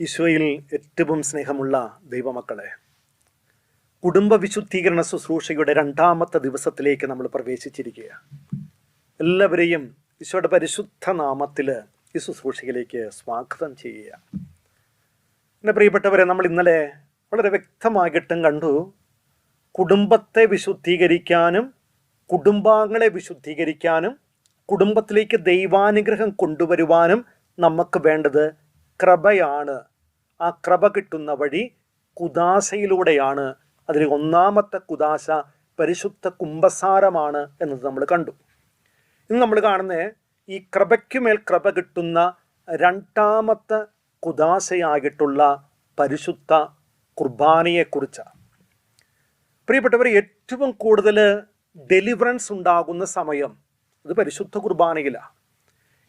ഈശോയിൽ ഏറ്റവും സ്നേഹമുള്ള ദൈവമക്കളെ കുടുംബ വിശുദ്ധീകരണ ശുശ്രൂഷയുടെ രണ്ടാമത്തെ ദിവസത്തിലേക്ക് നമ്മൾ പ്രവേശിച്ചിരിക്കുക എല്ലാവരെയും ഈശോയുടെ പരിശുദ്ധ നാമത്തിൽ ഈ ശുശ്രൂഷയിലേക്ക് സ്വാഗതം ചെയ്യുക എന്റെ പ്രിയപ്പെട്ടവരെ നമ്മൾ ഇന്നലെ വളരെ വ്യക്തമായിട്ടും കണ്ടു കുടുംബത്തെ വിശുദ്ധീകരിക്കാനും കുടുംബാംഗങ്ങളെ വിശുദ്ധീകരിക്കാനും കുടുംബത്തിലേക്ക് ദൈവാനുഗ്രഹം കൊണ്ടുവരുവാനും നമുക്ക് വേണ്ടത് കൃപയാണ്. ആ കൃപ കിട്ടുന്ന വഴി കുദാശയിലൂടെയാണ്. അതിൽ ഒന്നാമത്തെ കുദാശ പരിശുദ്ധ കുംഭസാരമാണ് എന്നത് നമ്മൾ കണ്ടു. ഇന്ന് നമ്മൾ കാണുന്ന ഈ കൃപയ്ക്കുമേൽ കൃപ കിട്ടുന്ന രണ്ടാമത്തെ കുദാശയായിട്ടുള്ള പരിശുദ്ധ കുർബാനയെക്കുറിച്ചാണ്. പ്രിയപ്പെട്ടവർ ഏറ്റവും കൂടുതൽ ഡെലിവറൻസ് ഉണ്ടാകുന്ന സമയം അത് പരിശുദ്ധ കുർബാനയിലാണ്.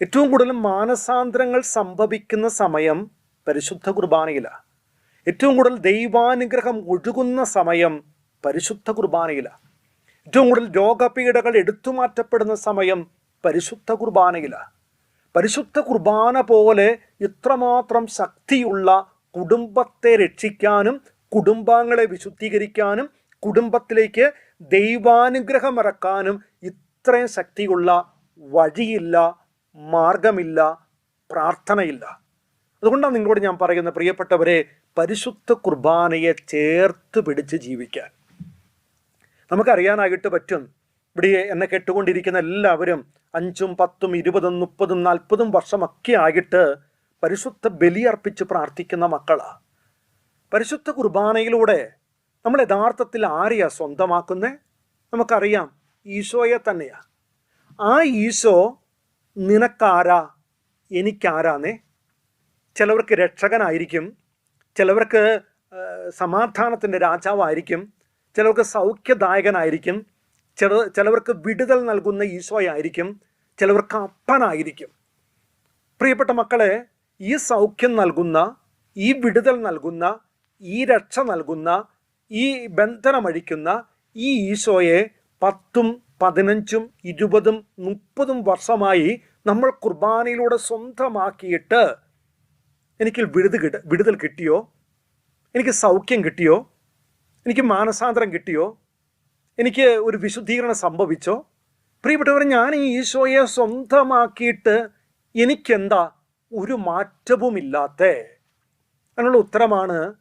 ഏറ്റവും കൂടുതൽ മാനസാന്തരങ്ങൾ സംഭവിക്കുന്ന സമയം പരിശുദ്ധ കുർബാനയിലാണ്. ഏറ്റവും കൂടുതൽ ദൈവാനുഗ്രഹം ഒഴുകുന്ന സമയം പരിശുദ്ധ കുർബാനയിലാണ്. ഏറ്റവും കൂടുതൽ രോഗപീഠകൾ എടുത്തുമാറ്റപ്പെടുന്ന സമയം പരിശുദ്ധ കുർബാനയിലാണ്. പരിശുദ്ധ കുർബാന പോലെ ഇത്രമാത്രം ശക്തിയുള്ള കുടുംബത്തെ രക്ഷിക്കാനും കുടുംബാംഗങ്ങളെ വിശുദ്ധീകരിക്കാനും കുടുംബത്തിലേക്ക് ദൈവാനുഗ്രഹം ഇറക്കാനും ഇത്രയും ശക്തിയുള്ള വഴിയില്ല മാർഗമില്ല പ്രാർത്ഥനയില്ല. അതുകൊണ്ടാണ് നിങ്ങളോട് ഞാൻ പറയുന്നത് പ്രിയപ്പെട്ടവരെ പരിശുദ്ധ കുർബാനയെ ചേർത്ത് പിടിച്ച് ജീവിക്കാൻ. നമുക്കറിയാനായിട്ട് പറ്റും ഇവിടെ എന്നെ കേട്ടുകൊണ്ടിരിക്കുന്ന എല്ലാവരും അഞ്ചും പത്തും ഇരുപതും മുപ്പതും നാൽപ്പതും വർഷമൊക്കെ ആയിട്ട് പരിശുദ്ധ ബലിയർപ്പിച്ച് പ്രാർത്ഥിക്കുന്ന മക്കളാണ് പരിശുദ്ധ കുർബാനയിലൂടെ നമ്മൾ യഥാർത്ഥത്തിൽ ആരെയാ സ്വന്തമാക്കുന്നത് നമുക്കറിയാം ഈശോയെ തന്നെയാ. ആ ഈശോ നിനക്കാരാ എനിക്കാരാന്നേ. ചിലവർക്ക് രക്ഷകനായിരിക്കും ചിലവർക്ക് സമാധാനത്തിന്റെ രാജാവായിരിക്കും ചിലവർക്ക് സൗഖ്യദായകനായിരിക്കും ചില ചിലവർക്ക് വിടുതൽ നൽകുന്ന ഈശോയായിരിക്കും ചിലവർക്ക് അപ്പനായിരിക്കും. പ്രിയപ്പെട്ട മക്കളെ ഈ സൗഖ്യം നൽകുന്ന ഈ വിടുതൽ നൽകുന്ന ഈ രക്ഷ നൽകുന്ന ഈ ബന്ധനമഴിക്കുന്ന ഈ ഈശോയെ പത്തും പതിനഞ്ചും ഇരുപതും മുപ്പതും വർഷമായി നമ്മൾ കുർബാനയിലൂടെ സ്വന്തമാക്കിയിട്ട് എനിക്ക് വിടുത് കിട്ട വിടുതൽ കിട്ടിയോ? എനിക്ക് സൗഖ്യം കിട്ടിയോ? എനിക്ക് മാനസാന്തരം കിട്ടിയോ? എനിക്ക് ഒരു വിശുദ്ധീകരണം സംഭവിച്ചോ? പ്രിയപ്പെട്ടവർ ഞാൻ ഈ ഈശോയെ സ്വന്തമാക്കിയിട്ട് എനിക്കെന്താ? ഒരു മാറ്റവുമില്ലാത്ത. അതിനുള്ള ഉത്തരമാണ്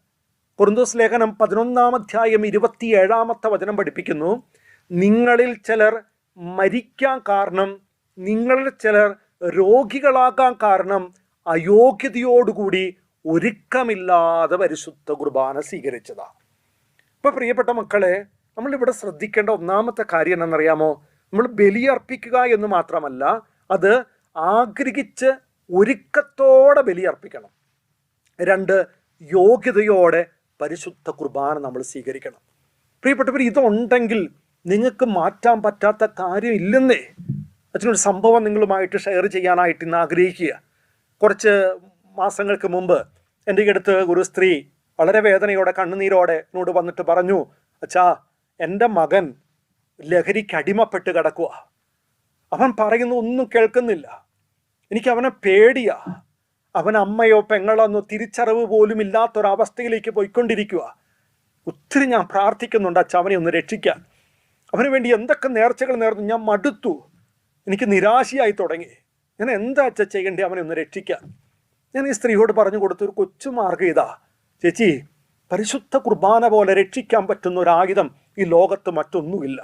കുറുന്തോസ് ലേഖനം പതിനൊന്നാം അധ്യായം ഇരുപത്തിയേഴാമത്തെ വചനം പഠിപ്പിക്കുന്നു. നിങ്ങളിൽ ചിലർ മരിക്കാൻ കാരണം നിങ്ങളിൽ ചിലർ രോഗികളാകാൻ കാരണം അയോഗ്യതയോടുകൂടി ഒരുക്കമില്ലാതെ പരിശുദ്ധ കുർബാന സ്വീകരിച്ചതാ. ഇപ്പൊ പ്രിയപ്പെട്ട മക്കളെ നമ്മളിവിടെ ശ്രദ്ധിക്കേണ്ട ഒന്നാമത്തെ കാര്യം എന്നറിയാമോ നമ്മൾ ബലിയർപ്പിക്കുക എന്ന് മാത്രമല്ല അത് ആഗ്രഹിച്ച് ഒരുക്കത്തോടെ ബലിയർപ്പിക്കണം രണ്ട് യോഗ്യതയോടെ പരിശുദ്ധ കുർബാന നമ്മൾ സ്വീകരിക്കണം. പ്രിയപ്പെട്ടവർ ഇതുണ്ടെങ്കിൽ നിങ്ങൾക്ക് മാറ്റാൻ പറ്റാത്ത കാര്യം ഇല്ലെന്നേ. അച്ഛനൊരു സംഭവം നിങ്ങളുമായിട്ട് ഷെയർ ചെയ്യാനായിട്ട് ഇന്ന് ആഗ്രഹിക്കുക. കുറച്ച് മാസങ്ങൾക്ക് മുമ്പ് എന്റെ അടുത്ത് ഒരു സ്ത്രീ വളരെ വേദനയോടെ കണ്ണുനീരോടെ എന്നോട് വന്നിട്ട് പറഞ്ഞു അച്ഛാ എന്റെ മകൻ ലഹരിക്ക് അടിമപ്പെട്ട് കിടക്കുക അവൻ പറയുന്ന ഒന്നും കേൾക്കുന്നില്ല. എനിക്ക് അവനെ പേടിയാ. അവൻ അമ്മയോ പെങ്ങളോ എന്നോ തിരിച്ചറിവ് പോലും ഇല്ലാത്തൊരവസ്ഥയിലേക്ക് പോയിക്കൊണ്ടിരിക്കുക ഒത്തിരി ഞാൻ പ്രാർത്ഥിക്കുന്നുണ്ട് അച്ഛ അവനെ ഒന്ന് രക്ഷിക്കാൻ. അവന് വേണ്ടി എന്തൊക്കെ നേർച്ചകൾ നേർന്നു. ഞാൻ മടുത്തു. എനിക്ക് നിരാശയായി തുടങ്ങി. ഞാൻ എന്താ അച്ഛ ചെയ്യേണ്ടി അവനെ ഒന്ന് രക്ഷിക്കാൻ? ഞാൻ ഈ സ്ത്രീയോട് പറഞ്ഞു കൊടുത്ത ഒരു കൊച്ചു മാർഗം ഇതാ. ചേച്ചി പരിശുദ്ധ കുർബാന പോലെ രക്ഷിക്കാൻ പറ്റുന്ന ഒരു ഈ ലോകത്ത് മറ്റൊന്നുമില്ല.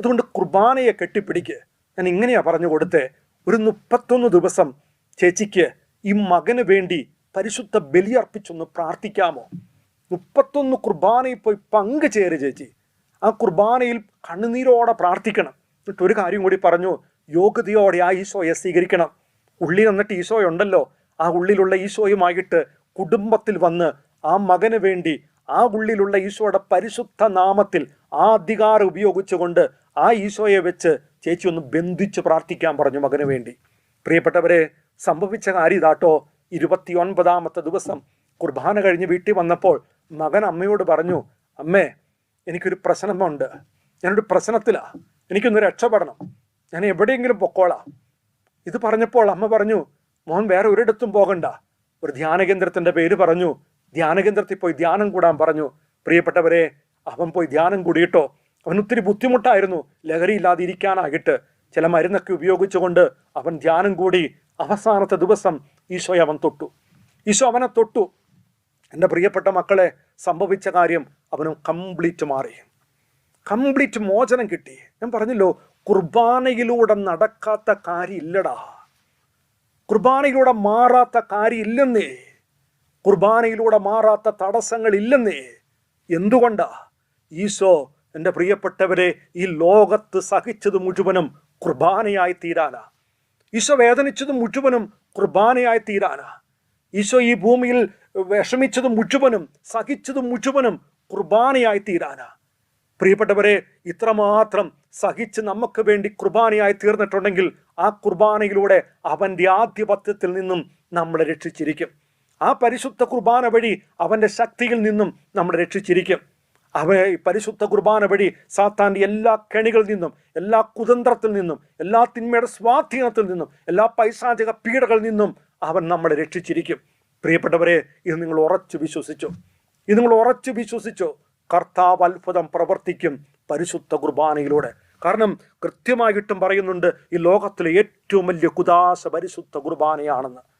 അതുകൊണ്ട് കുർബാനയെ കെട്ടിപ്പിടിക്ക്. ഞാൻ ഇങ്ങനെയാ പറഞ്ഞു കൊടുത്തേ. ഒരു മുപ്പത്തൊന്ന് ദിവസം ചേച്ചിക്ക് ഈ മകന് വേണ്ടി പരിശുദ്ധ ബലിയർപ്പിച്ചൊന്ന് പ്രാർത്ഥിക്കാമോ? മുപ്പത്തൊന്ന് കുർബാനയിൽ പോയി പങ്കുചേര് ചേച്ചി. ആ കുർബാനയിൽ കണ്ണുനീരോടെ പ്രാർത്ഥിക്കണം. എന്നിട്ട് ഒരു കാര്യം കൂടി പറഞ്ഞു. യോഗ്യതയോടെ ആ ഈശോയെ സ്വീകരിക്കണം. ഉള്ളിൽ നിന്നിട്ട് ഈശോ ഉണ്ടല്ലോ ആ ഉള്ളിലുള്ള ഈശോയുമായിട്ട് കുടുംബത്തിൽ വന്ന് ആ മകന് വേണ്ടി ആ ഉള്ളിലുള്ള ഈശോയുടെ പരിശുദ്ധ നാമത്തിൽ ആ അധികാരം ഉപയോഗിച്ചുകൊണ്ട് ആ ഈശോയെ വെച്ച് ചേച്ചി ഒന്ന് ബന്ധിച്ച് പ്രാർത്ഥിക്കാൻ പറഞ്ഞു മകന് വേണ്ടി. പ്രിയപ്പെട്ടവരെ സംഭവിച്ച കാര്യം ഇതാട്ടോ. ഇരുപത്തിയൊൻപതാമത്തെ ദിവസം കുർബാന കഴിഞ്ഞ് വീട്ടിൽ വന്നപ്പോൾ മകൻ അമ്മയോട് പറഞ്ഞു അമ്മേ എനിക്കൊരു പ്രശ്നമുണ്ട്. ഞാനൊരു പ്രശ്നത്തിലാണ് എനിക്കൊന്ന് രക്ഷപ്പെടണം ഞാൻ എവിടെയെങ്കിലും പൊക്കോളാം. ഇത് പറഞ്ഞപ്പോൾ അമ്മ പറഞ്ഞു മോൻ വേറെ ഒരിടത്തും പോകണ്ട. ഒരു ധ്യാനകേന്ദ്രത്തിന്റെ പേര് പറഞ്ഞു. ധ്യാനകേന്ദ്രത്തിൽ പോയി ധ്യാനം കൂടാൻ പറഞ്ഞു. പ്രിയപ്പെട്ടവരെ അവൻ പോയി ധ്യാനം കൂടിയിട്ടോ. അവൻ ഒത്തിരി ബുദ്ധിമുട്ടായിരുന്നു. ലഹരിയില്ലാതെ ഇരിക്കാനായിട്ട് ചില മരുന്നൊക്കെ ഉപയോഗിച്ചുകൊണ്ട് അവൻ ധ്യാനം കൂടി അവസാനത്തെ ദിവസം ഈശോയെ അവൻ തൊട്ടു. ഈശോ അവനെ തൊട്ടു. എന്റെ പ്രിയപ്പെട്ട മക്കളെ സംഭവിച്ച കാര്യം അവനും കംപ്ലീറ്റ് മാറി. കംപ്ലീറ്റ് മോചനം കിട്ടി. ഞാൻ പറഞ്ഞല്ലോ കുർബാനയിലൂടെ നടക്കാത്ത കാര്യമില്ലടാ. കുർബാനയിലൂടെ മാറാത്ത കാര്യമില്ലെന്നേ. കുർബാനയിലൂടെ മാറാത്ത തടസ്സങ്ങൾ ഇല്ലെന്നേ എന്തുകൊണ്ടാ? ഈശോ എന്റെ പ്രിയപ്പെട്ടവരെ ഈ ലോകത്ത് സഹിച്ചത് മുഴുവനും കുർബാനയായി തീരാനാ. ഈശോ വേദനിച്ചത് മുഴുവനും കുർബാനയായി തീരാനാ. ഈശോ ഈ ഭൂമിയിൽ വിഷമിച്ചത് മുഴുവനും സഹിച്ചത് മുഴുവനും കുർബാനയായി തീരാനാ. പ്രിയപ്പെട്ടവരെ ഇത്രമാത്രം സഹിച്ച് നമുക്ക് വേണ്ടി കുർബാനയായി തീർന്നിട്ടുണ്ടെങ്കിൽ ആ കുർബാനയിലൂടെ അവന്റെ ആധിപത്യത്തിൽ നിന്നും നമ്മളെ രക്ഷിച്ചിരിക്കും. ആ പരിശുദ്ധ കുർബാന വഴി അവന്റെ ശക്തിയിൽ നിന്നും നമ്മളെ രക്ഷിച്ചിരിക്കും. അവ പരിശുദ്ധ കുർബാന വഴി സാത്താന്റെ എല്ലാ കെണികളിൽ നിന്നും എല്ലാ കുതന്ത്രത്തിൽ നിന്നും എല്ലാ തിന്മയുടെ സ്വാധീനത്തിൽ നിന്നും എല്ലാ പൈശാചിക പീഡകളിൽ നിന്നും അവൻ നമ്മളെ രക്ഷിച്ചിരിക്കും. പ്രിയപ്പെട്ടവരെ ഇത് നിങ്ങൾ ഉറച്ചു വിശ്വസിച്ചു? ഇത് നിങ്ങൾ ഉറച്ചു വിശ്വസിച്ചു? കർത്താവ് അത്ഭുതം പ്രവർത്തിക്കും പരിശുദ്ധ കുർബാനയിലൂടെ. കാരണം കൃത്യമായിട്ടും പറയുന്നുണ്ട് ഈ ലോകത്തിലെ ഏറ്റവും വലിയ കുദാശ പരിശുദ്ധ കുർബാനയാണെന്ന്.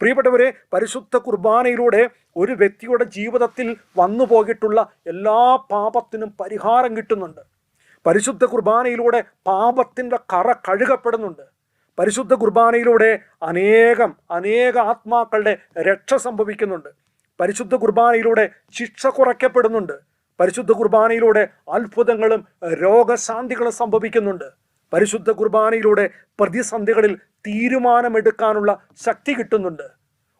പ്രിയപ്പെട്ടവരെ പരിശുദ്ധ കുർബാനയിലൂടെ ഒരു വ്യക്തിയുടെ ജീവിതത്തിൽ വന്നു പോയിട്ടുള്ള എല്ലാ പാപത്തിനും പരിഹാരം കിട്ടുന്നുണ്ട്. പരിശുദ്ധ കുർബാനയിലൂടെ പാപത്തിന്റെ കറ കഴുകപ്പെടുന്നുണ്ട്. പരിശുദ്ധ കുർബാനയിലൂടെ അനേകം അനേക ആത്മാക്കളുടെ രക്ഷ സംഭവിക്കുന്നുണ്ട്. പരിശുദ്ധ കുർബാനയിലൂടെ ശിക്ഷ കുറയ്ക്കപ്പെടുന്നുണ്ട്. പരിശുദ്ധ കുർബാനയിലൂടെ അത്ഭുതങ്ങളും രോഗശാന്തികളും സംഭവിക്കുന്നുണ്ട്. പരിശുദ്ധ കുർബാനയിലൂടെ പ്രതിസന്ധികളിൽ തീരുമാനമെടുക്കാനുള്ള ശക്തി കിട്ടുന്നുണ്ട്.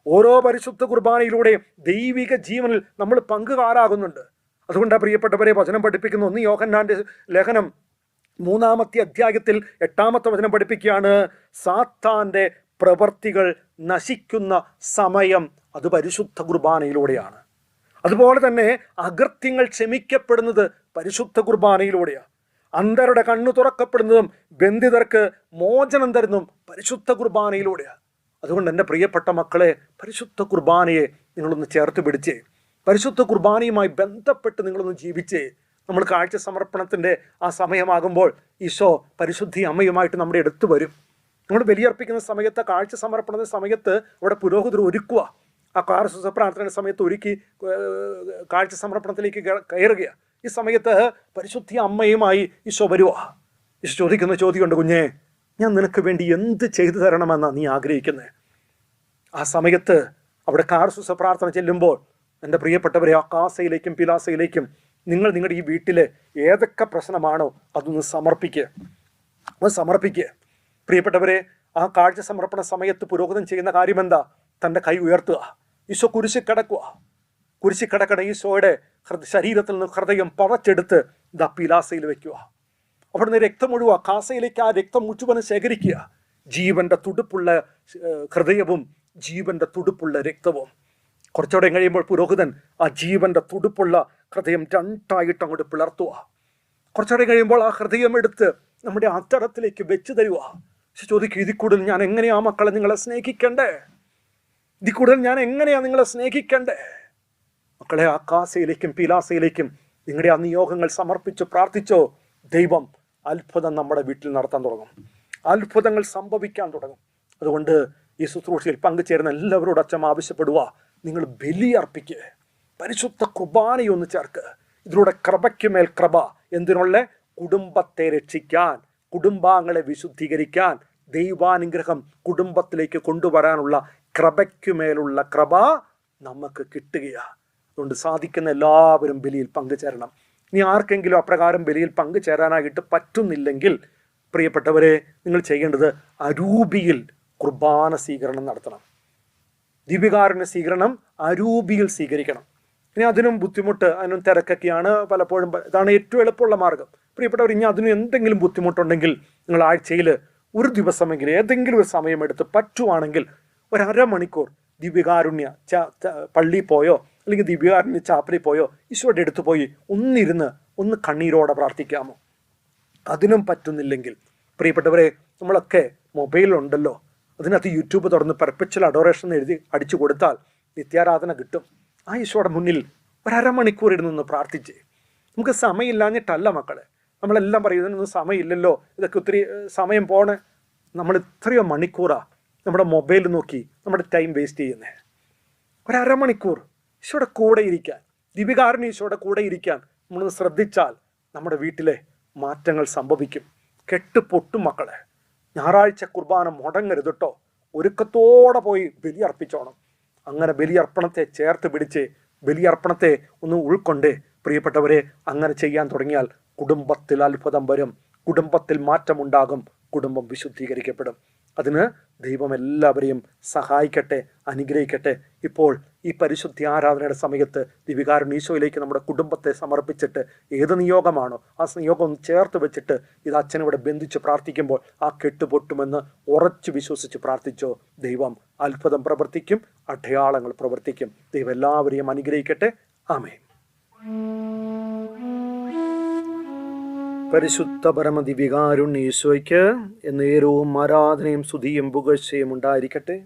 ഓരോ പരിശുദ്ധ കുർബാനയിലൂടെ ദൈവിക ജീവനിൽ നമ്മൾ പങ്കുകാരാകുന്നുണ്ട്. അതുകൊണ്ടാണ് പ്രിയപ്പെട്ടവരെ വചനം പഠിപ്പിക്കുന്ന ഒന്ന് യോഹന്നാന്റെ ലേഖനം മൂന്നാമത്തെ അധ്യായത്തിൽ എട്ടാമത്തെ വചനം പഠിപ്പിക്കുകയാണ് സാത്താന്റെ പ്രവർത്തികൾ നശിക്കുന്ന സമയം അത് പരിശുദ്ധ കുർബാനയിലൂടെയാണ്. അതുപോലെ തന്നെ അകൃത്യങ്ങൾ ക്ഷമിക്കപ്പെടുന്നത് പരിശുദ്ധ കുർബാനയിലൂടെയാണ്. അന്ധരുടെ കണ്ണു തുറക്കപ്പെടുന്നതും ബന്ധിതർക്ക് മോചനം തരുന്നതും പരിശുദ്ധ കുർബാനയിലൂടെയാണ് അതുകൊണ്ട് എന്റെ പ്രിയപ്പെട്ട മക്കളെ പരിശുദ്ധ കുർബാനയെ നിങ്ങളൊന്ന് ചേർത്ത് പിടിച്ചേ. പരിശുദ്ധ കുർബാനയുമായി ബന്ധപ്പെട്ട് നിങ്ങളൊന്ന് ജീവിച്ചേ. നമ്മൾ കാഴ്ച സമർപ്പണത്തിന്റെ ആ സമയമാകുമ്പോൾ ഈശോ പരിശുദ്ധി അമ്മയുമായിട്ട് നമ്മുടെ അടുത്ത് വരും. നമ്മൾ ബലിയർപ്പിക്കുന്ന സമയത്ത് കാഴ്ച സമർപ്പണത്തിന്റെ സമയത്ത് അവിടെ പുരോഹിതർ ഒരുക്കുക ആ കാർസുസ പ്രാർത്ഥനയുടെ സമയത്ത് ഒരുക്കി കാഴ്ച സമർപ്പണത്തിലേക്ക് കയറുക ഈ സമയത്ത് പരിശുദ്ധി അമ്മയുമായി ഈശോ വരുവാ. ഈശോ ചോദിക്കുന്ന ചോദ്യമുണ്ട് കുഞ്ഞേ ഞാൻ നിനക്ക് വേണ്ടി എന്ത് ചെയ്തു തരണമെന്നാണ് നീ ആഗ്രഹിക്കുന്നത് ആ സമയത്ത് അവിടെ കാർസുസ പ്രാർത്ഥന ചെല്ലുമ്പോൾ എന്റെ പ്രിയപ്പെട്ടവരെ ആ കാസയിലേക്കും പിലാസയിലേക്കും നിങ്ങൾ നിങ്ങളുടെ ഈ വീട്ടിലെ ഏതൊക്കെ പ്രശ്നമാണോ അതൊന്ന് സമർപ്പിക്കുക അത് സമർപ്പിക്കുക പ്രിയപ്പെട്ടവരെ ആ കാഴ്ച സമർപ്പണ സമയത്ത് പുരോഗതം ചെയ്യുന്ന കാര്യമെന്താ? തന്റെ കൈ ഉയർത്തുക. ഈശോ കുരിശി കിടക്കുക. കുരിശി കിടക്കണ ഈശോയുടെ ശരീരത്തിൽ നിന്ന് ഹൃദയം പറച്ചെടുത്ത് ഇതാ പിലാസയിൽ വെക്കുക. അവിടുന്ന് രക്തം കാസയിലേക്ക് ആ രക്തം മുഴുവനും ശേഖരിക്കുക. ജീവന്റെ തുടുപ്പുള്ള ഹൃദയവും ജീവന്റെ തുടുപ്പുള്ള രക്തവും. കുറച്ചുകൂടെ കഴിയുമ്പോൾ പുരോഹിതൻ ആ ജീവന്റെ തുടുപ്പുള്ള ഹൃദയം രണ്ടായിട്ട് അങ്ങോട്ട് പിളർത്തുക. കുറച്ചുകൂടെ കഴിയുമ്പോൾ ആ ഹൃദയം എടുത്ത് നമ്മുടെ അത്തരത്തിലേക്ക് വെച്ചു തരുക. ചോദിക്കും ഇതിൽ കൂടുതൽ ഞാൻ എങ്ങനെയാ മക്കളെ നിങ്ങളെ സ്നേഹിക്കണ്ടേ? ഇതിൽ കൂടുതൽ ഞാൻ എങ്ങനെയാണ് നിങ്ങളെ സ്നേഹിക്കേണ്ടേ? മക്കളെ ആ കാസയിലേക്കും പീലാസയിലേക്കും നിങ്ങളുടെ ആ നിയോഗങ്ങൾ സമർപ്പിച്ച് പ്രാർത്ഥിച്ചോ ദൈവം അത്ഭുതം നമ്മുടെ വീട്ടിൽ നടത്താൻ തുടങ്ങും. അത്ഭുതങ്ങൾ സംഭവിക്കാൻ തുടങ്ങും. അതുകൊണ്ട് ഈ ശുശ്രൂഷയിൽ പങ്കുചേരുന്ന എല്ലാവരോടും അച്ഛൻ ആവശ്യപ്പെടുക നിങ്ങൾ ബലിയർപ്പിക്കുക പരിശുദ്ധ കുർബാനയൊന്ന് ചേർക്ക്. ഇതിലൂടെ കൃപയ്ക്കുമേൽ കൃപ. എന്തിനുള്ള? കുടുംബത്തെ രക്ഷിക്കാൻ കുടുംബാംഗങ്ങളെ വിശുദ്ധീകരിക്കാൻ ദൈവാനുഗ്രഹം കുടുംബത്തിലേക്ക് കൊണ്ടുവരാനുള്ള കൃപയ്ക്കുമേലുള്ള കൃപ നമുക്ക് കിട്ടുകയാണ് അതുകൊണ്ട് സാധിക്കുന്ന എല്ലാവരും ബലിയിൽ പങ്കുചേരണം. ഇനി ആർക്കെങ്കിലും അപ്രകാരം ബലിയിൽ പങ്കുചേരാനായിട്ട് പറ്റുന്നില്ലെങ്കിൽ പ്രിയപ്പെട്ടവരെ നിങ്ങൾ ചെയ്യേണ്ടത് അരൂപിയിൽ കുർബാന സ്വീകരണം നടത്തണം. ദീപികാരുണ്യ സ്വീകരണം അരൂപിയിൽ സ്വീകരിക്കണം. ഇനി അതിനും ബുദ്ധിമുട്ട് അതിനും തിരക്കൊക്കെയാണ് പലപ്പോഴും ഇതാണ് ഏറ്റവും എളുപ്പമുള്ള മാർഗം. പ്രിയപ്പെട്ടവർ ഇനി അതിനും എന്തെങ്കിലും ബുദ്ധിമുട്ടുണ്ടെങ്കിൽ നിങ്ങൾ ആഴ്ചയിൽ ഒരു ദിവസമെങ്കിലും ഏതെങ്കിലും ഒരു സമയമെടുത്ത് പറ്റുവാണെങ്കിൽ ഒരു അരമണിക്കൂർ ദിവ്യകാരുണ്യ പള്ളിയിൽ പോയോ അല്ലെങ്കിൽ ദിവ്യകാരുണ്യ ചാപ്പലിൽ പോയോ ഈശോയുടെ അടുത്ത് പോയി ഒന്നിരുന്ന് ഒന്ന് കണ്ണീരോടെ പ്രാർത്ഥിക്കാമോ? അതിനും പറ്റുന്നില്ലെങ്കിൽ പ്രിയപ്പെട്ടവരെ നമ്മളൊക്കെ മൊബൈലുണ്ടല്ലോ അതിനകത്ത് യൂട്യൂബ് തുറന്ന് പെർപ്പച്വൽ അഡോറേഷൻ എഴുതി അടിച്ചു കൊടുത്താൽ നിത്യാരാധന കിട്ടും. ആ ഈശോയുടെ മുന്നിൽ ഒരമണിക്കൂർ ഇരുന്നൊന്ന് പ്രാർത്ഥിച്ച്. നമുക്ക് സമയമില്ലാഞ്ഞിട്ടല്ല മക്കളെ. നമ്മളെല്ലാം പറയും ഇതിനൊന്നും സമയമില്ലല്ലോ. ഇതൊക്കെ ഒത്തിരി സമയം പോണേ. നമ്മൾ ഇത്രയോ മണിക്കൂറാ നമ്മുടെ മൊബൈൽ നോക്കി നമ്മുടെ ടൈം വേസ്റ്റ് ചെയ്യുന്നത് ഒരമണിക്കൂർ ഈശോയുടെ കൂടെ ഇരിക്കാൻ ദിവികാരണി ഈശോയുടെ കൂടെ ഇരിക്കാൻ നമ്മളൊന്ന് ശ്രദ്ധിച്ചാൽ നമ്മുടെ വീട്ടിലെ മാറ്റങ്ങൾ സംഭവിക്കും. കെട്ടുപൊട്ടും മക്കളെ ഞായറാഴ്ച കുർബാന മുടങ്ങരുത് കേട്ടോ ഒരുക്കത്തോടെ പോയി ബലിയർപ്പിച്ചോണം അങ്ങനെ ബലിയർപ്പണത്തെ ചേർത്ത് പിടിച്ച് ബലിയർപ്പണത്തെ ഒന്ന് ഉൾക്കൊണ്ട്. പ്രിയപ്പെട്ടവരെ അങ്ങനെ ചെയ്യാൻ തുടങ്ങിയാൽ കുടുംബത്തിൽ അത്ഭുതം വരും. കുടുംബത്തിൽ മാറ്റമുണ്ടാകും. കുടുംബം വിശുദ്ധീകരിക്കപ്പെടും. അതിന് ദൈവം എല്ലാവരെയും സഹായിക്കട്ടെ അനുഗ്രഹിക്കട്ടെ. ഇപ്പോൾ ഈ പരിശുദ്ധി ആരാധനയുടെ സമയത്ത് ദിവികാരൻ ഈശോയിലേക്ക് നമ്മുടെ കുടുംബത്തെ സമർപ്പിച്ചിട്ട് ഏത് നിയോഗമാണോ ആ നിയോഗം ചേർത്ത് വെച്ചിട്ട് ഇത് അച്ഛനിവിടെ ബന്ധിച്ച് പ്രാർത്ഥിക്കുമ്പോൾ ആ കെട്ടുപൊട്ടുമെന്ന് ഉറച്ചു വിശ്വസിച്ച് പ്രാർത്ഥിച്ചോ. ദൈവം അത്ഭുതം പ്രവർത്തിക്കും അടയാളങ്ങൾ പ്രവർത്തിക്കും. ദൈവം എല്ലാവരെയും അനുഗ്രഹിക്കട്ടെ. ആമേൻ. പരിശുദ്ധ പരമദിവികാരുണ്യ ഈശോയ്ക്ക് എന്നേരവും ആരാധനയും സ്തുതിയും പുകഴ്ചയും ഉണ്ടായിരിക്കട്ടെ.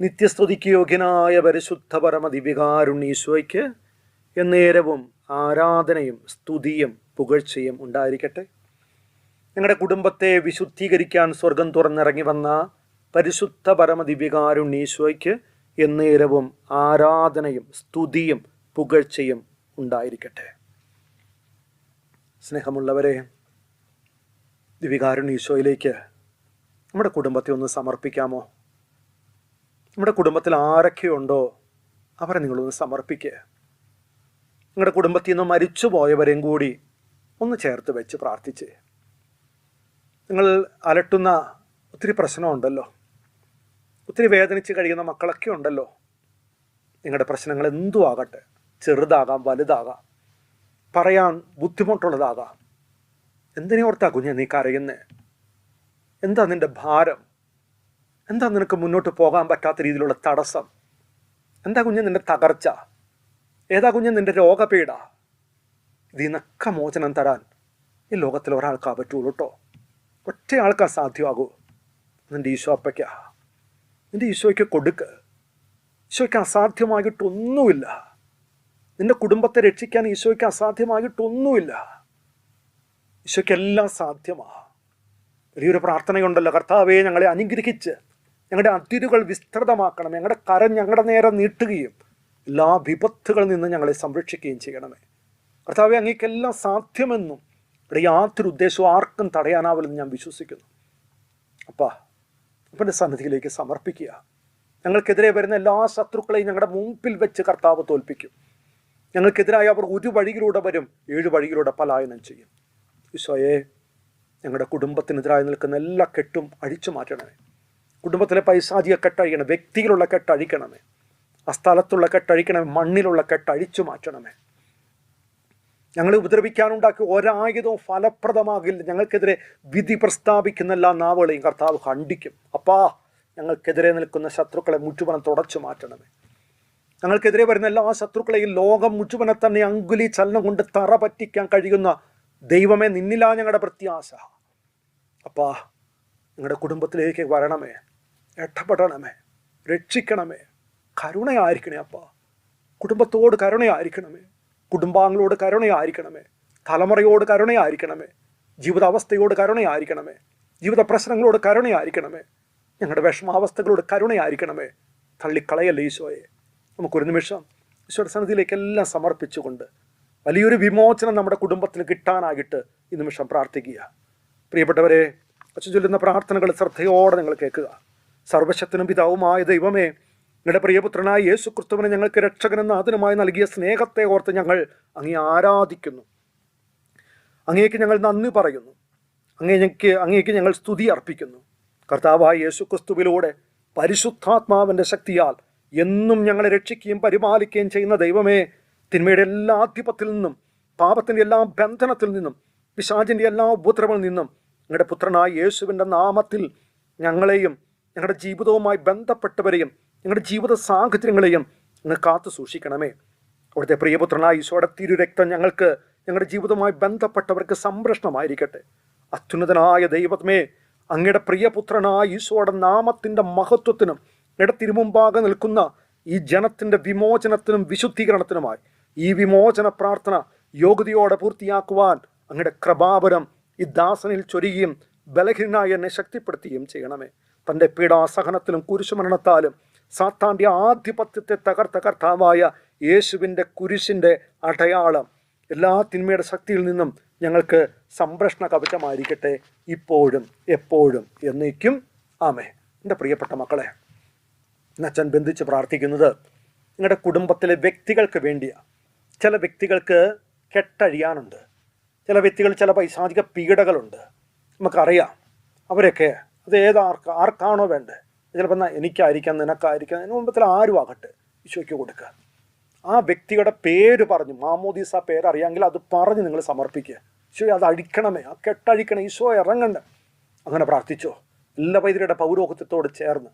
നിത്യസ്തുതിക്ക് യോഗ്യനായ പരിശുദ്ധ പരമദിവികാരുണ്യ ഈശോയ്ക്ക് എന്നേരവും ആരാധനയും സ്തുതിയും പുകഴ്ചയും ഉണ്ടായിരിക്കട്ടെ. ഞങ്ങളുടെ കുടുംബത്തെ വിശുദ്ധീകരിക്കാൻ സ്വർഗം തുറന്നിറങ്ങി വന്ന പരിശുദ്ധ പരമദിവികാരുണ്യ ഈശോയ്ക്ക് എന്നേരവും ആരാധനയും സ്തുതിയും പുകഴ്ചയും ഉണ്ടായിരിക്കട്ടെ. സ്നേഹമുള്ളവരെ ദിവികാരുൺ ഈശോയിലേക്ക് നമ്മുടെ കുടുംബത്തെ ഒന്ന് സമർപ്പിക്കാമോ? നമ്മുടെ കുടുംബത്തിൽ ആരൊക്കെയുണ്ടോ അവരെ നിങ്ങളൊന്ന് സമർപ്പിക്കുക നിങ്ങളുടെ കുടുംബത്തിൽ നിന്ന് മരിച്ചു പോയവരെയും കൂടി ഒന്ന് ചേർത്ത് വെച്ച് പ്രാർത്ഥിച്ച്. നിങ്ങൾ അലട്ടുന്ന ഒത്തിരി പ്രശ്നമുണ്ടല്ലോ. ഒത്തിരി വേദനിച്ച് കഴിയുന്ന മക്കളൊക്കെ ഉണ്ടല്ലോ. നിങ്ങളുടെ പ്രശ്നങ്ങൾ എന്തും ആകട്ടെ ചെറുതാകാം വലുതാകാം. പറയാൻ ബുദ്ധിമുട്ടുള്ളതാകാം. എന്തിനെ ഓർത്താ കുഞ്ഞെ നീ കരയുന്നേ? എന്താ നിന്റെ ഭാരം? എന്താ നിനക്ക് മുന്നോട്ട് പോകാൻ പറ്റാത്ത രീതിയിലുള്ള തടസ്സം? എന്താ കുഞ്ഞെ നിന്റെ തകർച്ച? ഏതാ കുഞ്ഞെ നിന്റെ രോഗപീഠ ഇതിനൊക്കെ മോചനം തരാൻ ഈ ലോകത്തിൽ ഒരാൾക്കാ പറ്റുള്ളൂ കേട്ടോ ഒറ്റ ആൾക്കാ സാധ്യമാകൂ. നിന്റെ ഈശോ അപ്പയ്ക്കാ. നിന്റെ ഈശോയ്ക്ക് കൊടുക്ക്. ഈശോയ്ക്ക് അസാധ്യമായിട്ടൊന്നുമില്ല നിന്റെ കുടുംബത്തെ രക്ഷിക്കാൻ ഈശോയ്ക്ക് അസാധ്യമായിട്ടൊന്നുമില്ല. ഈശോയ്ക്ക് എല്ലാം സാധ്യമാ. വലിയൊരു പ്രാർത്ഥനയുണ്ടല്ലോ. കർത്താവെ ഞങ്ങളെ അനുഗ്രഹിച്ച് ഞങ്ങളുടെ അതിരുകൾ വിസ്തൃതമാക്കണം. ഞങ്ങളുടെ കരം ഞങ്ങളുടെ നേരെ നീട്ടുകയും എല്ലാ വിപത്തുകളിൽ നിന്ന് ഞങ്ങളെ സംരക്ഷിക്കുകയും ചെയ്യണമേ. കർത്താവെ അങ്ങേക്കെല്ലാം സാധ്യമെന്നും ഇവിടെ യാതൊരു ഉദ്ദേശവും ആർക്കും തടയാനാവില്ലെന്ന് ഞാൻ വിശ്വസിക്കുന്നു. അപ്പാ അപ്പന്റെ സന്നിധിയിലേക്ക് സമർപ്പിക്കുക. ഞങ്ങൾക്കെതിരെ വരുന്ന എല്ലാ ശത്രുക്കളെയും ഞങ്ങളുടെ മുമ്പിൽ വെച്ച് കർത്താവ് തോൽപ്പിക്കും. ഞങ്ങൾക്കെതിരായി അവർ ഒരു വഴിയിലൂടെ വരും ഏഴ് വഴിയിലൂടെ പലായനം ചെയ്യും. ഈശോയെ ഞങ്ങളുടെ കുടുംബത്തിനെതിരായി നിൽക്കുന്ന എല്ലാ കെട്ടും അഴിച്ചു മാറ്റണമേ. കുടുംബത്തിലെ പൈസാചിക കെട്ടഴിക്കണം വ്യക്തിയിലുള്ള കെട്ടഴിക്കണമേ ആ സ്ഥലത്തുള്ള കെട്ടഴിക്കണമേ മണ്ണിലുള്ള കെട്ടഴിച്ചു മാറ്റണമേ. ഞങ്ങളെ ഉപദ്രവിക്കാനുണ്ടാക്കി ഒരായുധവും ഫലപ്രദമാകില്ല. ഞങ്ങൾക്കെതിരെ വിധി പ്രസ്താവിക്കുന്ന എല്ലാ നാവുകളെയും കർത്താവ് ഖണ്ഡിക്കും. അപ്പാ ഞങ്ങൾക്കെതിരെ നിൽക്കുന്ന ശത്രുക്കളെ മുറ്റുപണം തുടച്ചു മാറ്റണമേ. ഞങ്ങൾക്കെതിരെ വരുന്ന എല്ലാ ശത്രുക്കളെയും ലോകം മുഴുവനെ തന്നെ അങ്കുലി ചലനം കൊണ്ട് തറ പറ്റിക്കാൻ കഴിയുന്ന ദൈവമേ നിന്നിലാ ഞങ്ങളുടെ പ്രത്യാശ. അപ്പാ ഞങ്ങളുടെ കുടുംബത്തിലേക്ക് വരണമേ ഇടപെടണമേ രക്ഷിക്കണമേ. കരുണയായിരിക്കണേ അപ്പാ. കുടുംബത്തോട് കരുണയായിരിക്കണമേ കുടുംബാംഗങ്ങളോട് കരുണയായിരിക്കണമേ തലമുറയോട് കരുണയായിരിക്കണമേ ജീവിതാവസ്ഥയോട് കരുണയായിരിക്കണമേ ജീവിത പ്രശ്നങ്ങളോട് കരുണയായിരിക്കണമേ ഞങ്ങളുടെ വിഷമാവസ്ഥകളോട് കരുണയായിരിക്കണമേ. തള്ളിക്കളയല്ലേ ഈശോയെ? നമുക്കൊരു നിമിഷം ഈശ്വരസന്നിധിയിലേക്ക് സന്നിധിയിലേക്ക് എല്ലാം സമർപ്പിച്ചുകൊണ്ട് വലിയൊരു വിമോചനം നമ്മുടെ കുടുംബത്തിന് കിട്ടാനായിട്ട് ഈ നിമിഷം പ്രാർത്ഥിക്കുക. പ്രിയപ്പെട്ടവരെ അച്ഛൻ ചൊല്ലുന്ന പ്രാർത്ഥനകൾ ശ്രദ്ധയോടെ നിങ്ങൾ കേൾക്കുക. സർവശക്തനും പിതാവുമായ ദൈവമേ നിങ്ങളുടെ പ്രിയപുത്രനായ യേശു ക്രിസ്തുവിനെ ഞങ്ങൾക്ക് രക്ഷകനെന്ന് അതിനുമായി നൽകിയ സ്നേഹത്തെ ഓർത്ത് ഞങ്ങൾ അങ്ങേ ആരാധിക്കുന്നു. അങ്ങേക്ക് ഞങ്ങൾ നന്ദി പറയുന്നു. അങ്ങേ ഞങ്ങൾക്ക് അങ്ങേക്ക് ഞങ്ങൾ സ്തുതി അർപ്പിക്കുന്നു. കർത്താവായ യേശു ക്രിസ്തുവിലൂടെ പരിശുദ്ധാത്മാവിന്റെ ശക്തിയാൽ എന്നും ഞങ്ങളെ രക്ഷിക്കുകയും പരിപാലിക്കുകയും ചെയ്യുന്ന ദൈവമേ തിന്മയുടെ എല്ലാ ആധിപത്യത്തിൽ നിന്നും പാപത്തിന്റെ എല്ലാ ബന്ധനത്തിൽ നിന്നും പിശാചിന്റെ എല്ലാ ഉപദ്രവങ്ങളിൽ നിന്നും ഞങ്ങളുടെ പുത്രനായ യേശുവിന്റെ നാമത്തിൽ ഞങ്ങളെയും ഞങ്ങളുടെ ജീവിതവുമായി ബന്ധപ്പെട്ടവരെയും ഞങ്ങളുടെ ജീവിത സാഹചര്യങ്ങളെയും നിങ്ങൾ കാത്തു സൂക്ഷിക്കണമേ. അവിടുത്തെ പ്രിയപുത്രനായ ഈശോയുടെ തിരുരക്തം ഞങ്ങൾക്ക് ഞങ്ങളുടെ ജീവിതവുമായി ബന്ധപ്പെട്ടവർക്ക് സംരക്ഷണമായിരിക്കട്ടെ. അത്യുന്നതനായ ദൈവമേ അങ്ങയുടെ പ്രിയപുത്രനായ ഈശോയുടെ നാമത്തിന്റെ മഹത്വത്തിനും അങ്ങയുടെ തിരുമുമ്പാകെ നിൽക്കുന്ന ഈ ജനത്തിന്റെ വിമോചനത്തിനും വിശുദ്ധീകരണത്തിനുമായി ഈ വിമോചന പ്രാർത്ഥന യോഗ്യതയോടെ പൂർത്തിയാക്കുവാൻ അങ്ങയുടെ കൃപാപരം ഈ ദാസനിൽ ചൊരിയുകയും ബലഹീനായി എന്നെ ശക്തിപ്പെടുത്തുകയും ചെയ്യണമേ. തന്റെ പീഡാസഹനത്തിലും കുരിശുമരണത്താലും സാത്താന്റെ ആധിപത്യത്തെ തകർത്ത കർത്താവായ യേശുവിന്റെ കുരിശിന്റെ അടയാളം എല്ലാ തിന്മയുടെ ശക്തിയിൽ നിന്നും ഞങ്ങൾക്ക് സംരക്ഷണ കവചമായിരിക്കട്ടെ ഇപ്പോഴും എപ്പോഴും എന്നേക്കും. ആമേ എന്റെ പ്രിയപ്പെട്ട മക്കളെ അച്ഛൻ ബന്ധിച്ച് പ്രാർത്ഥിക്കുന്നത് നിങ്ങളുടെ കുടുംബത്തിലെ വ്യക്തികൾക്ക് വേണ്ടിയാണ് ചില വ്യക്തികൾക്ക് കെട്ടഴിയാനുണ്ട്. ചില വ്യക്തികൾ ചില പൈശാചിക പീഡകളുണ്ട്. നമുക്കറിയാം. അവരൊക്കെ അത് ഏതാർക്ക് ആർക്കാണോ വേണ്ടത്. ചിലപ്പോൾ എന്നാൽ എനിക്കായിരിക്കാം നിനക്കായിരിക്കാം അതിന് മുമ്പത്തിൽ ആരും ആകട്ടെ ഈശോയ്ക്ക് കൊടുക്കുക. ആ വ്യക്തിയുടെ പേര് പറഞ്ഞു മാമോദീസ പേര് അറിയാമെങ്കിൽ അത് പറഞ്ഞ് നിങ്ങൾ സമർപ്പിക്കുക. ഈശോ അത് അഴിക്കണമേ ആ കെട്ടഴിക്കണേ ഈശോ ഇറങ്ങണ്ട. അങ്ങനെ പ്രാർത്ഥിച്ചോ. എല്ലാ വൈദ്യരുടെ പൗരോഹിത്യത്തോട് ചേർന്ന്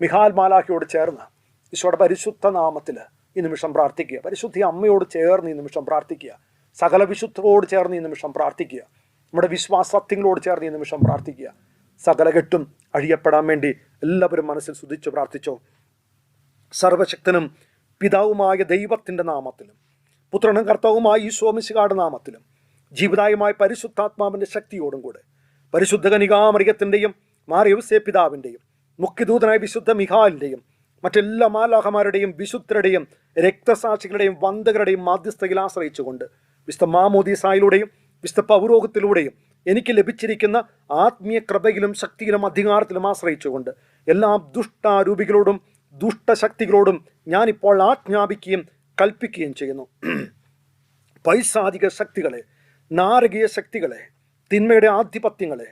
മിഹാൽ മാലാഖിയോട് ചേർന്ന് ഈശോയുടെ പരിശുദ്ധ നാമത്തിൽ ഈ നിമിഷം പ്രാർത്ഥിക്കുക. പരിശുദ്ധി അമ്മയോട് ചേർന്ന് ഈ നിമിഷം പ്രാർത്ഥിക്കുക. സകല വിശുദ്ധരോട് ചേർന്ന് ഈ നിമിഷം പ്രാർത്ഥിക്കുക. നമ്മുടെ വിശ്വാസത്യങ്ങളോട് ചേർന്ന് ഈ നിമിഷം പ്രാർത്ഥിക്കുക. സകല കെട്ടും അഴിയപ്പെടാൻ വേണ്ടി എല്ലാവരും മനസ്സിൽ സ്തുതിച്ച് പ്രാർത്ഥിച്ചോ. സർവശക്തനും പിതാവുമായ ദൈവത്തിന്റെ നാമത്തിലും പുത്രനും കർത്താവുമായ ഈശോമിശികാട് നാമത്തിലും ജീവിതായുമായ പരിശുദ്ധാത്മാവിന്റെ ശക്തിയോടും കൂടെ പരിശുദ്ധ കനികാമറിയത്തിന്റെയും മാറിയവസേ പിതാവിന്റെയും മുഖ്യദൂതനായ വിശുദ്ധ മിഹാലിന്റെയും മറ്റെല്ലാ മാലാഹമാരുടെയും വിശുദ്ധരുടെയും രക്തസാക്ഷികളുടെയും വന്ദകരുടെയും മാധ്യസ്ഥയിൽ ആശ്രയിച്ചുകൊണ്ട് വിശുദ്ധ മാമോദീസായിലൂടെയും വിശുദ്ധ പൗരോഹത്തിലൂടെയും എനിക്ക് ലഭിച്ചിരിക്കുന്ന ആത്മീയ കൃപയിലും ശക്തിയിലും അധികാരത്തിലും ആശ്രയിച്ചുകൊണ്ട് എല്ലാ ദുഷ്ടാരൂപികളോടും ദുഷ്ടശക്തികളോടും ഞാനിപ്പോൾ ആജ്ഞാപിക്കുകയും കൽപ്പിക്കുകയും ചെയ്യുന്നു. പൈശാചിക ശക്തികളെ നാരകീയ ശക്തികളെ തിന്മയുടെ ആധിപത്യങ്ങളെ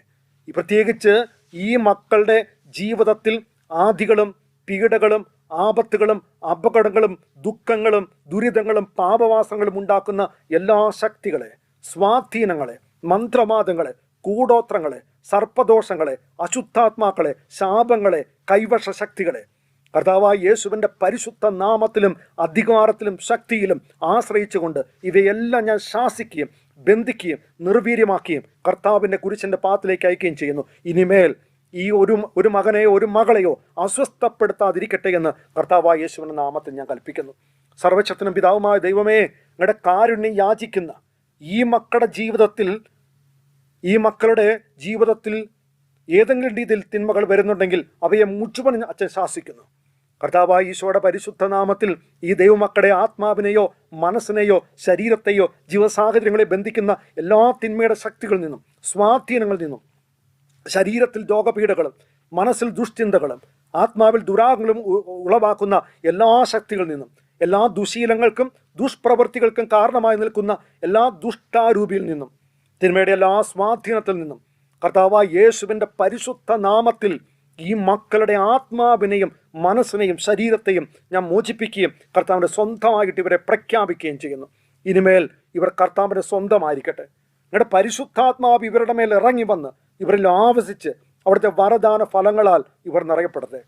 പ്രത്യേകിച്ച് ഈ മക്കളുടെ ജീവിതത്തിൽ ആധികളും പീഡകളും ആപത്തുകളും അപകടങ്ങളും ദുഃഖങ്ങളും ദുരിതങ്ങളും പാപവാസങ്ങളും ഉണ്ടാക്കുന്ന എല്ലാ ശക്തികളെ സ്വാധീനങ്ങളെ മന്ത്രവാദങ്ങളെ കൂടോത്രങ്ങളെ സർപ്പദോഷങ്ങളെ അശുദ്ധാത്മാക്കളെ ശാപങ്ങളെ കൈവശ ശക്തികളെ കർത്താവായ യേശുവിന്റെ പരിശുദ്ധ നാമത്തിലും അധികാരത്തിലും ശക്തിയിലും ആശ്രയിച്ചുകൊണ്ട് ഇവയെല്ലാം ഞാൻ ശാസിക്കുകയും ബന്ധിക്കുകയും നിർവീര്യമാക്കുകയും കർത്താവിന്റെ കുരിശിന്റെ പാത്തിലേക്ക് അയക്കുകയും ചെയ്യുന്നു. ഇനിമേൽ ഈ ഒരു ഒരു മകനെയോ ഒരു മകളെയോ അസ്വസ്ഥപ്പെടുത്താതിരിക്കട്ടെ എന്ന് കർത്താവായ യേശുവിന്റെ നാമത്തിൽ ഞാൻ കൽപ്പിക്കുന്നു. സർവശക്തനും പിതാവുമായ ദൈവമേ നിങ്ങളുടെ കാരുണ്യം യാചിക്കുന്ന ഈ മക്കളുടെ ജീവിതത്തിൽ ഈ മക്കളുടെ ജീവിതത്തിൽ ഏതെങ്കിലും രീതിയിൽ തിന്മകൾ വരുന്നുണ്ടെങ്കിൽ അവയെ മുഴുവൻ അച്ഛൻ ശാസിക്കുന്നു. കർത്താവായ ഈശോയുടെ പരിശുദ്ധ നാമത്തിൽ ഈ ദൈവമക്കളുടെ ആത്മാവിനെയോ മനസ്സിനെയോ ശരീരത്തെയോ ജീവസാഹചര്യങ്ങളെ ബന്ധിക്കുന്ന എല്ലാ തിന്മയുടെ ശക്തികളിൽ നിന്നും സ്വാധീനങ്ങളിൽ നിന്നും ശരീരത്തിൽ രോഗപീഠകളും മനസ്സിൽ ദുഷ്ചിന്തകളും ആത്മാവിൽ ദുരാഗങ്ങളും ഉളവാക്കുന്ന എല്ലാ ശക്തികളിൽ നിന്നും എല്ലാ ദുശീലങ്ങൾക്കും ദുഷ്പ്രവൃത്തികൾക്കും കാരണമായി നിൽക്കുന്ന എല്ലാ ദുഷ്ടാരൂപിയിൽ നിന്നും തിന്മയുടെ എല്ലാ സ്വാധീനത്തിൽ നിന്നും കർത്താവ് യേശുവിന്റെ പരിശുദ്ധ നാമത്തിൽ ഈ മക്കളുടെ ആത്മാവിനെയും മനസ്സിനെയും ശരീരത്തെയും ഞാൻ മോചിപ്പിക്കുകയും കർത്താവിന്റെ സ്വന്തമായിട്ട് ഇവരെ പ്രഖ്യാപിക്കുകയും ചെയ്യുന്നു. ഇനിമേൽ ഇവർ കർത്താവിന്റെ സ്വന്തമായിരിക്കട്ടെ. നിങ്ങളുടെ പരിശുദ്ധാത്മാവ് ഇവരുടെ മേൽ ഇറങ്ങി വന്ന് ഇവരിൽ ആവസിച്ച് അവിടുത്തെ വരദാന ഫലങ്ങളാൽ ഇവർ നിറയപ്പെടട്ടെ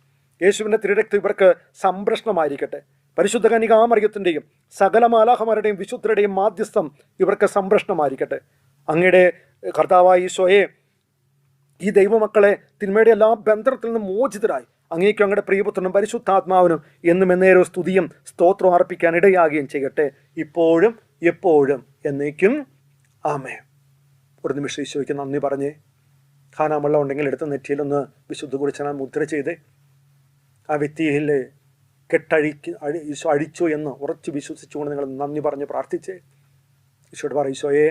യേശുവിന്റെ തിരുരക്തം ഇവർക്ക് സംരക്ഷണമായിരിക്കട്ടെ പരിശുദ്ധ കനികാമറിയത്തിന്റെയും സകല മാലാഹമാരുടെയും വിശുദ്ധരുടെയും മാധ്യസ്ഥം ഇവർക്ക് സംരക്ഷണമായിരിക്കട്ടെ അങ്ങയുടെ കർത്താവായ ഈശോയെ ഈ ദൈവമക്കളെ തിന്മയുടെ എല്ലാ ബന്ധനത്തിൽ നിന്നും മോചിതരായി. അങ്ങേക്കും അങ്ങയുടെ പ്രിയപുത്രനും പരിശുദ്ധാത്മാവിനും എന്നും എന്നേരോ സ്തുതിയും സ്തോത്രം അർപ്പിക്കാൻ ഇടയാകുകയും ചെയ്യട്ടെ. ഇപ്പോഴും എപ്പോഴും എന്നേക്കും. ആമേ ഒരു നിമിഷം ഈശോയ്ക്ക് നന്ദി പറഞ്ഞേ ഖാനാമള്ളം ഉണ്ടെങ്കിൽ എടുത്ത് നെറ്റിയിലൊന്ന് വിശുദ്ധ കുറിച്ചാൽ മുദ്ര ചെയ്ത് ആ വ്യക്തിയിൽ കെട്ടഴിക്ക് അഴി ഈശോ അഴിച്ചു എന്ന് ഉറച്ചു വിശ്വസിച്ചുകൊണ്ട് നിങ്ങൾ നന്ദി പറഞ്ഞ് പ്രാർത്ഥിച്ച്. ഈശോട് പറ ഈശോയെ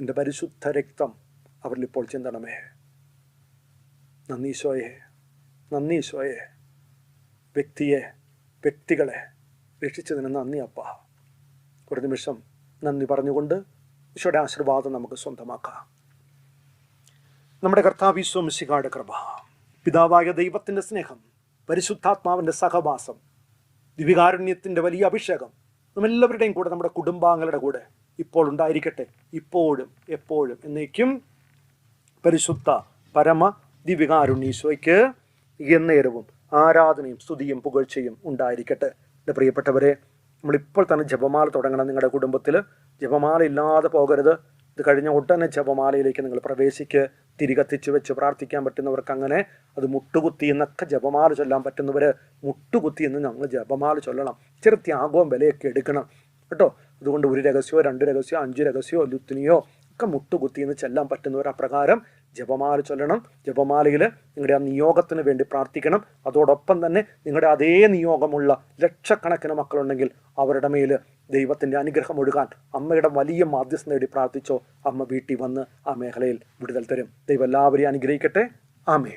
എന്റെ പരിശുദ്ധ രക്തം അവരിൽ ഇപ്പോൾ ചിന്തണമേ. നന്ദി ഈശോയെ നന്ദി ഈശോയെ. വ്യക്തിയെ വ്യക്തികളെ രക്ഷിച്ചതിന് നന്ദി അപ്പ. ഒരു നിമിഷം നന്ദി പറഞ്ഞുകൊണ്ട് ഈശോയുടെ ആശീർവാദം നമുക്ക് സ്വന്തമാക്കാം. നമ്മുടെ കർത്താവ് കൃപ പിതാവായ ദൈവത്തിന്റെ സ്നേഹം പരിശുദ്ധാത്മാവിന്റെ സഹവാസം ദിവികാരുണ്യത്തിന്റെ വലിയ അഭിഷേകം നമ്മെല്ലാവരുടെയും കൂടെ നമ്മുടെ കുടുംബാംഗങ്ങളുടെ കൂടെ ഇപ്പോൾ ഉണ്ടായിരിക്കട്ടെ. ഇപ്പോഴും എപ്പോഴും എന്നേക്കും പരിശുദ്ധ പരമ ദിവികാരുണ്യീശോയ്ക്ക് എന്നേരവും ആരാധനയും സ്തുതിയും പുകഴ്ചയും ഉണ്ടായിരിക്കട്ടെ. എന്റെ പ്രിയപ്പെട്ടവരെ നമ്മളിപ്പോൾ തന്നെ ജപമാല തുടങ്ങണം നിങ്ങളുടെ കുടുംബത്തിൽ. ജപമാല ഇല്ലാതെ പോകരുത്. ഇത് കഴിഞ്ഞ ഉടനെ ജപമാലയിലേക്ക് നിങ്ങൾ പ്രവേശിക്ക് തിരികത്തിച്ച് വെച്ച് പ്രാർത്ഥിക്കാൻ പറ്റുന്നവർക്ക് അങ്ങനെ അത് മുട്ടുകുത്തി എന്നൊക്കെ ജപമാല ചൊല്ലാൻ പറ്റുന്നവർ മുട്ടുകുത്തി എന്ന് ഞങ്ങൾ ജപമാല ചൊല്ലണം. ചെറു ത്യാഗവും വിലയൊക്കെ എടുക്കണം. കേട്ടോ? അതുകൊണ്ട് ഒരു രഹസ്യമോ രണ്ട് രഹസ്യമോ അഞ്ച് രഹസ്യമോ ലുത്തിനിയോ ഒക്കെ മുട്ടുകുത്തി എന്ന് ചെല്ലാൻ പറ്റുന്നവർ അപ്രകാരം ജപമാല ചൊല്ലണം. ജപമാലയിൽ നിങ്ങളുടെ ആ നിയോഗത്തിന് വേണ്ടി പ്രാർത്ഥിക്കണം. അതോടൊപ്പം തന്നെ നിങ്ങളുടെ അതേ നിയോഗമുള്ള ലക്ഷക്കണക്കിന് മക്കളുണ്ടെങ്കിൽ അവരുടെ മേൽ ദൈവത്തിന്റെ അനുഗ്രഹം ഒഴുകാൻ അമ്മയുടെ വലിയ മാധ്യസ്ഥ നേടി പ്രാർത്ഥിച്ചോ അമ്മ വീട്ടിൽ വന്ന് ആ മേഖലയിൽ വിടുതൽ തരും. ദൈവം എല്ലാവരെയും അനുഗ്രഹിക്കട്ടെ. ആമേ